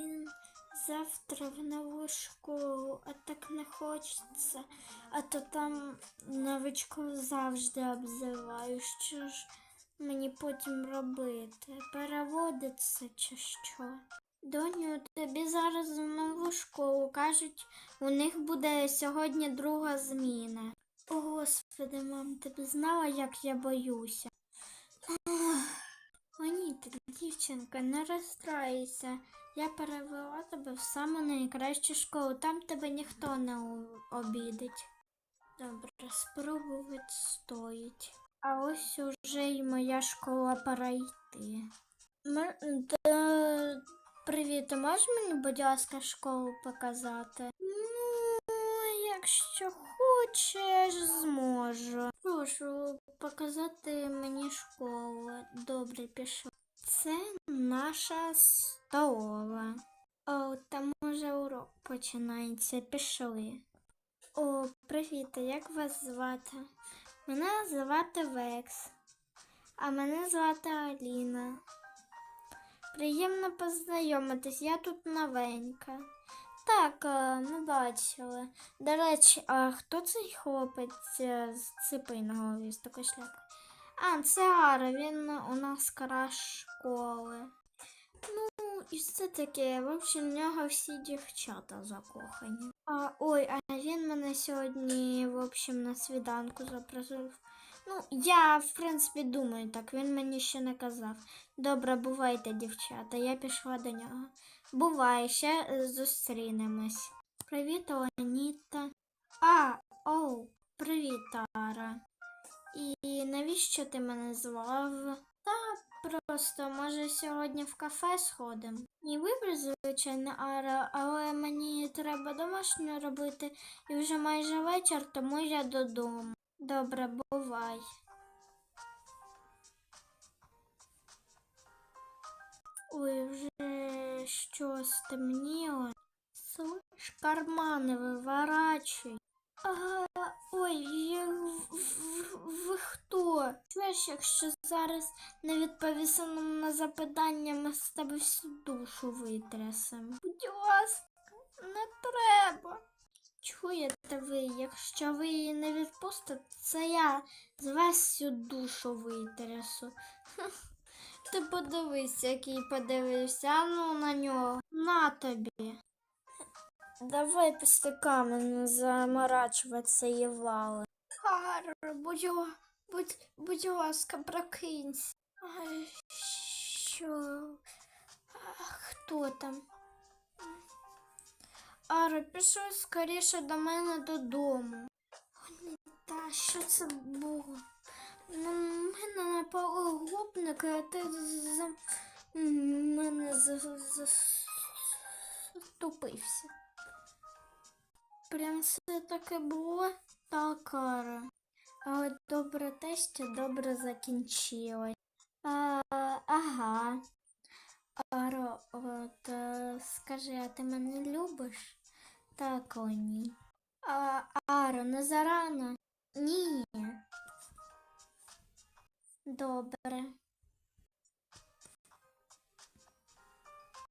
Блін, завтра в нову школу, а так не хочеться. А то там новичков завжди обзиваю. Що ж мені потім робити? Переводиться чи що? Доню, тобі зараз в нову школу. Кажуть, у них буде сьогодні друга зміна. О, Господи, мам, ти б знала, як я боюся. О, ні, ти, дівчинка, не розстраюйся. Я перевела тебе в саму найкращу школу. Там тебе ніхто не обідить. Добре, спробувати стоїть. А ось уже й моя школа пора йти. М- та- Привіт, можеш мені, будь ласка, школу показати? Ну, якщо хочеш, зможу. Прошу показати мені школу. Добре, пішов. Це наша столова. О, там уже урок починається. Пішли. О, привіт, як вас звати? Мене звати Векс, а мене звати Аліна. Приємно познайомитись, я тут новенька. Так, е, ми бачили. До речі, а хто цей хлопець е, з ципою на голові з такою шляпою? А, це Ара, він у нас краш школи. Ну, і все таке, в общем, в нього всі дівчата закохані. А, ой, а він мене сьогодні, в общем, на свіданку запросив. Ну, я, в принципі, думаю так, він мені ще не казав. Добре, бувайте, дівчата, я пішла до нього. Бувай, ще е, зустрінемось. Привіт, Леоніта. А, оу, привіт, Ара. І навіщо ти мене звав? Та просто, може, сьогодні в кафе сходимо. Ні, вибір, звичайно, Ара, але мені треба домашню робити і вже майже вечір, тому я додому. Добре, бувай. Ой, вже що стемніло. Слиш, кармани виворачуй. Ага, ой, ви хто? Чуєш, якщо зараз не відповіси нам на запитання, ми з тебе всю душу витрясемо. Будь ласка, не треба. Чуєте ви, якщо ви її не відпустите, це я з вас всю душу витрясу. Ти подивись, який подивився, а ну на нього. На тобі. Давай пустяками не заморачуватися і вали. Хар, будь, будь, будь ласка, прокинься. Ай, що? А, хто там? Аро, пішли скоріше до мене додому. О, Та що це було? На мене напали гопники, а ти за мене за- за- заступився. Прям все таке було так, Ара. Але добре те, що добре закінчилось. А, ага. Аро, от е, скажи, а ти мене любиш? Так, о, ні. А, Аро, не зарано? Ні. Добре.